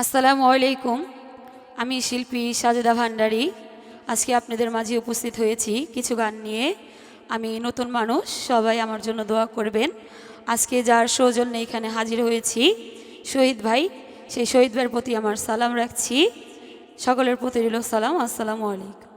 আসসালামু আলাইকুম। আমি শিল্পী সাজেদা ভান্ডারী। আজকে আপনাদের মাঝে উপস্থিত হয়েছি কিছু গান নিয়ে। আমি নতুন মানুষ, সবাই আমার জন্য দোয়া করবেন। আজকে যার সৌজন্যে এখানে হাজির হয়েছি, শহীদ ভাই, সেই শহীদ ভাইয়ের প্রতি আমার সালাম রাখছি। সকলের প্রতি রইল সালাম, আসসালামু আলাইকুম।